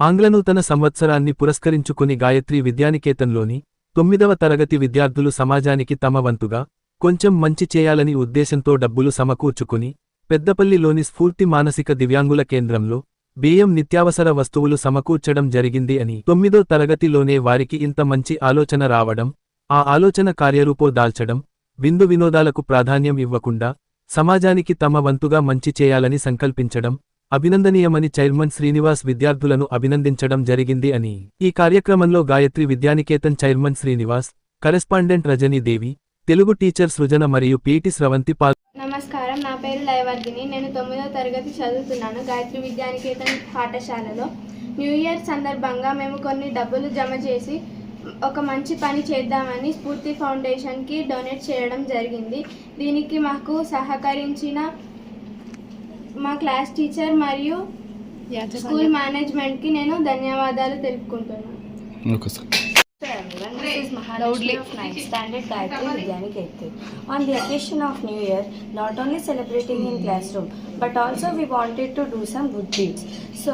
ఆంగ్లనూతన సంవత్సరాన్ని పురస్కరించుకుని గాయత్రి విద్యానికేతన్లోని తొమ్మిదవ తరగతి విద్యార్థులు సమాజానికి తమ వంతుగా కొంచెం మంచి చేయాలని ఉద్దేశంతో డబ్బులు సమకూర్చుకుని పెద్దపల్లిలోని స్ఫూర్తి మానసిక దివ్యాంగుల కేంద్రంలో బియ్యం నిత్యావసర వస్తువులు సమకూర్చడం జరిగింది అని తొమ్మిదో తరగతిలోనే వారికి ఇంత మంచి ఆలోచన రావడం ఆ ఆలోచన కార్యరూపో దాల్చడం విందు వినోదాలకు ప్రాధాన్యం ఇవ్వకుండా సమాజానికి తమ వంతుగా మంచి చేయాలని సంకల్పించడం అభినందనీయమని చైర్మన్ శ్రీనివాస్ విద్యార్థులను అభినందించడం జరిగింది అని. ఈ కార్యక్రమంలో Gayatri Vidyaniketan chairman Srinivas correspondent Rajanidevi Telugu teacher Srujana మరియు పీటి స్రవంతి పాల్ నమస్కారం నా పేరు లయవర్ధిని. నేను తొమ్మిదో తరగతి చదువుతున్నాను గాయత్రి విద్యానికేతన్ పాఠశాలలో. న్యూ ఇయర్ సందర్భంగా మేము కొన్ని డబ్బులు జమ చేసి ఒక మంచి పని చేద్దామని స్ఫూర్తి ఫౌండేషన్కి డొనేట్ చేయడం జరిగింది. దీనికి మాకు సహకరించిన మా క్లాస్ టీచర్ మరియు స్కూల్ మేనేజ్మెంట్కి నేను ధన్యవాదాలు తెలుపుకుంటున్నాను everyone, this is Mahalakshmi of 9th Standard Gayatri Vidyaniketan. On the occasion of New Year, not only celebrating in classroom, but also we wanted to do some good deeds. So,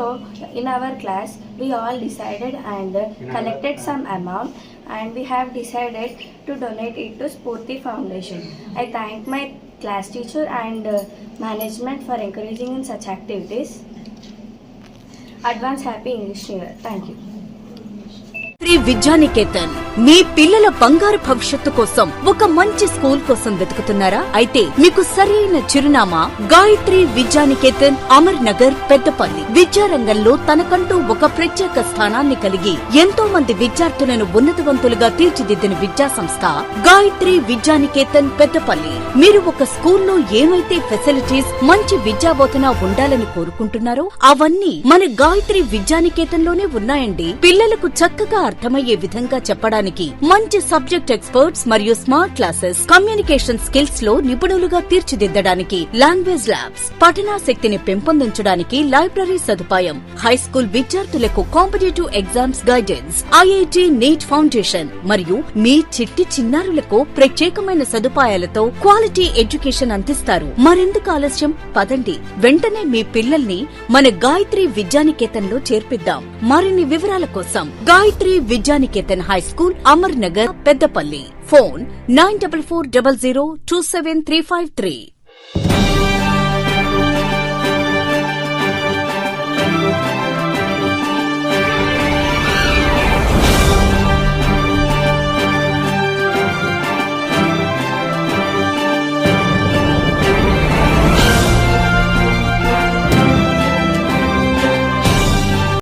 in our class, we all decided and uh, collected some amount and we have decided to donate it to Spurti Foundation. I thank my class teacher and uh, management for encouraging in such activities. Advance Happy English Year. Thank you. Sri Vidyaniketan. మీ పిల్లల బంగారు భవిష్యత్తు కోసం ఒక మంచి school కోసం వెతుకుతున్నారా? అయితే మీకు సరైన చిరునామా గాయత్రి విద్యానికేతన్ అమర్ నగర్ పెద్దపల్లి. విద్యారంగంలో తనకంటూ ఒక ప్రత్యేక స్థానాన్ని కలిగి ఎంతో మంది విద్యార్థులను ఉన్నతవంతులుగా తీర్చిదిద్దిన విద్యా సంస్థ గాయత్రి విద్యానికేతన్ పెద్దపల్లి. మీరు ఒక స్కూల్లో ఏమైతే ఫెసిలిటీస్ మంచి విద్యాబోధన ఉండాలని కోరుకుంటున్నారో అవన్నీ మన గాయత్రి విద్యానికేతన్లోనే ఉన్నాయండి. పిల్లలకు చక్కగా అర్థమయ్యే విధంగా చెప్పడానికి మంచి సబ్జెక్ట్ ఎక్స్పర్ట్స్ మరియు స్మార్ట్ క్లాసెస్ కమ్యూనికేషన్ స్కిల్స్లో నిపుణులుగా తీర్చిదిద్దడానికి లాంగ్వేజ్ ల్యాబ్స్ పఠనాశక్తిని పెంపొందించడానికి లైబ్రరీ సదుపాయం హై స్కూల్ విద్యార్థులకు competitive exams guidance IIT NEET foundation మరియు మీ చిట్టి చిన్నారులకు ప్రత్యేకమైన సదుపాయాలతో క్వాలిటీ ఎడ్యుకేషన్ అందిస్తారు. మరెందుకు ఆలస్యం? పదండి. వెంటనే మీ పిల్లల్ని మన గాయత్రి విద్యానికేతన్లో చేర్పిద్దాం. మరిన్ని వివరాల కోసం Gayatri Shri Vidyaniketan high school Amar Nagar Peddapalli. Phone nine double four double zero two seven three five three.